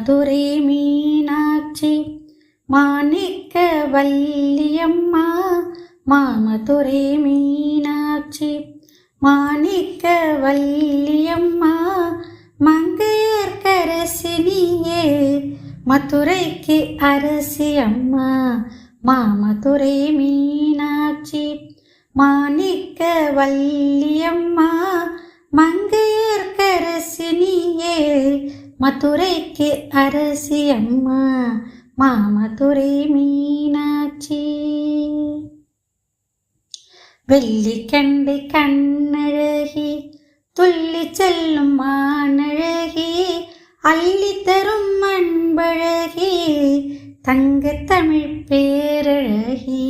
மதுரை மீனாட்சி மாணிக்க வல்லியம்மா மாமதுரை மீனாட்சி மாணிக்க வல்லியம்மா மங்கையர்கரசினியே மதுரைக்கு அரசி அம்மா மாமதுரை மீனாட்சி மாணிக்க வல்லியம்மா மங்கைய മധുരയ്ക്ക് അരസിയമ്മ മാമധുരൈ മീനാക്ഷി. വെല്ലിക്കണ്ട് കണ്ണഴകി തുല്ലിച്ചെല്ലും മാണഴകി അല്ലിത്തരും മൺപഴകി തങ്കത്തമിഴ് പേരഴകി.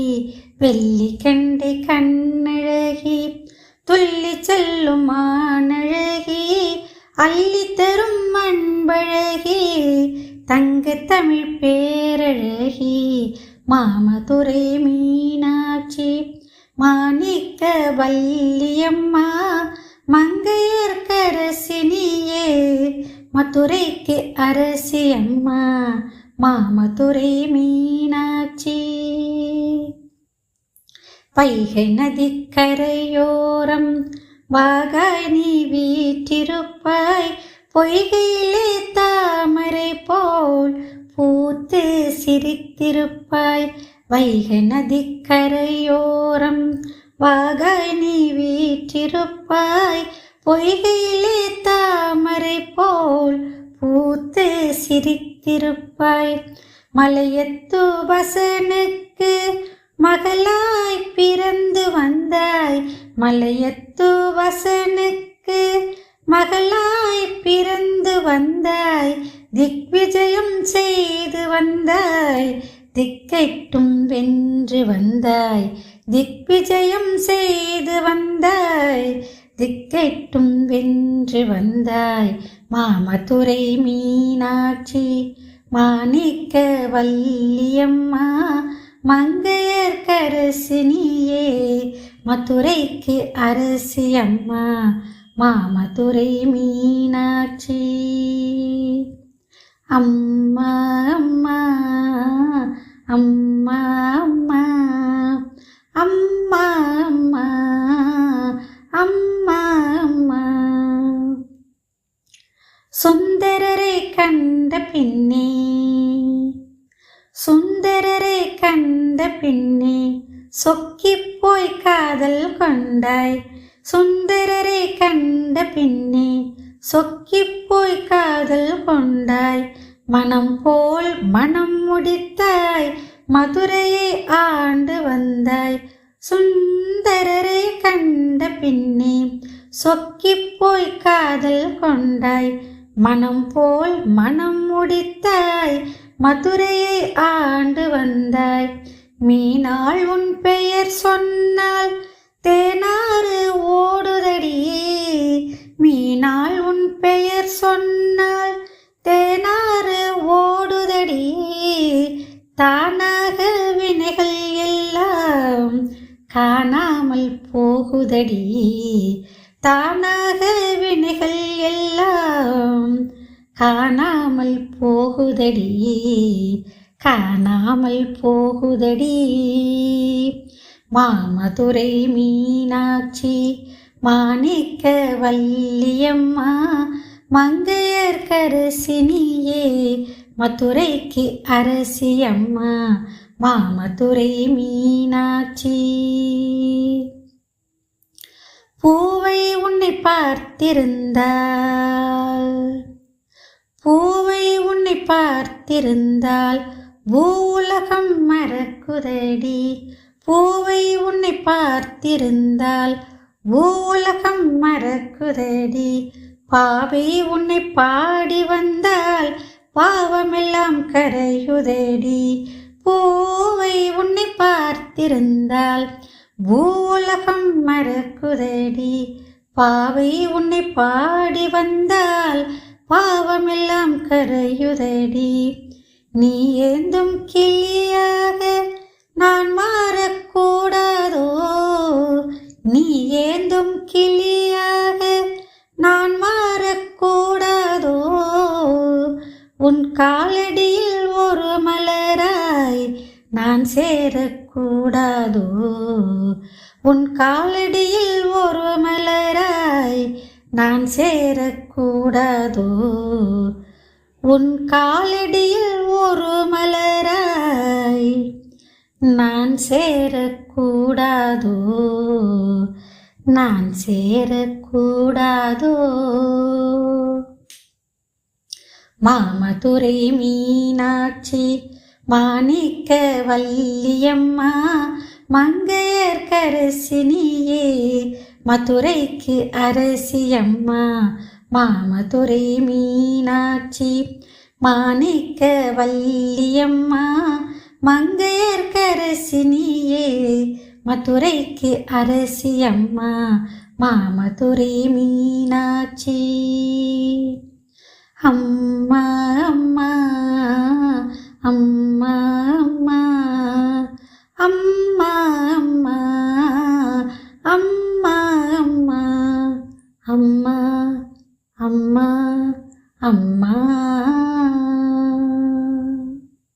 വെല്ലിക്കണ്ട് കണ്ണഴകി തുല്ലിച്ചെല്ലും മാണഴകി வெள்ளிக்கண்டை கண்ணழகி அள்ளி தரும் அன்பழகி தங்க தமிழ் பேரழகி மாமதுரை மீனாட்சி மாணிக்க வல்லியம்மா மங்கையர்க்கரசினியே மதுரைக்கு அரசி அம்மா மாமதுரை மீனாட்சி. வைகை நதிக்கரையோரம் வாகாய் நீ வீற்றிருப்பாய் பொய்கையிலே தாமரை போல் பூத்து சிரித்திருப்பாய். வைகை நதிக்கரையோரம் வாகாய் நீ வீற்றிருப்பாய் பொய்கையிலே தாமரை போல் பூத்து சிரித்திருப்பாய். மலையத்து வசனுக்கு மகளாய் பிறந்து வந்தாய் மலையத்து வசனுக்கு மகளாய் பிறந்து வந்தாய். திக்விஜயம் செய்து வந்தாய். திக்கைட்டும் வென்று வந்தாய். திக்விஜயம் செய்து வந்தாய். திக்கைட்டும் வென்று வந்தாய். மாமதுரை மீனாட்சி மாணிக்க வல்லியம்மா மங்கையர்க்கரசினியே மதுரைக்கு அரசி அம்மா மாமதுரை மீனாட்சி. அம்மா அம்மா அம்மா அம்மா அம்மா அம்மா அம்மா அம்மா. சுந்தரரை கண்ட பின்னே சுந்தரரை கண்ட பின்னே സ്വക്കിപ്പോയി കാതൽ കൊണ്ടായി സുന്ദരരെ കണ്ട പിന്നെ സ്വക്കിപ്പോയി കാതൽ കൊണ്ടായി മണം പോൽ മണം മുടിത്തായി മധുരയെ ആണ്ട് വന്നായി സുന്ദരരെ കണ്ട പിന്നെ സ്വക്കിപ്പോയി കാതൽ കൊണ്ടായി മണം പോൽ മണം മുടിത്തായി മധുരയെ ആണ്ട് വന്നായി மீனாள் உன் பெயர் சொன்னால் தேனாறு ஓடுதடி. மீனாள் உன் பெயர் சொன்னால் தேனாறு ஓடுதடி. தானாக வினைகள் எல்லாம் காணாமல் போகுதடி. தானாக வினைகள் எல்லாம் காணாமல் போகுதடி. காணாமல் போகுதடி. மாமதுரை மீனாட்சி மாணிக்க வல்லியம்மா மங்கையர்க்கரசினியே மதுரைக்கு அரசியம்மா மாமதுரை மீனாட்சி. பூவை உன்னை பார்த்திருந்தால் பூவை உன்னை பார்த்திருந்தால் பூலகம் மறக்குதடி. பூவை உன்னை பார்த்திருந்தால் பூலகம் மறக்குதடி. பாவை உன்னை பாடி வந்தால் பாவமெல்லாம் கரையுதடி. பூவை உன்னை பார்த்திருந்தால் பூலகம் மறக்குதடி. பாவை உன்னை பாடி வந்தால் பாவமெல்லாம் கரையுதடி. நீ ஏந்தும் கிளியாக நான் மாறக்கூடாதோ? நீ ஏந்தும் கிளியாக நான் மாறக்கூடாதோ? உன் காலடியில் ஒரு மலராய் நான் சேரக்கூடாதோ? உன் காலடியில் ஒரு மலராய் நான் சேரக்கூடாதோ? உன் காலடியில் ஒரு மலராய் நான் சேரக்கூடாதோ? நான் சேரக்கூடாதோ? மாமதுரை மீனாட்சி மாணிக்க வல்லியம்மா மங்கையர்கரசினியே மதுரைக்கு அரசியம்மா. மாமதுரை மீனாட்சி. மாணிக்க வல்லியம்மா மங்கையர்கரசினியே மதுரைக்கு அரசியம்மா. மாமதுரை மீனாட்சி. அம்மா அம்மா. அம்மா அம்மா. அம்மா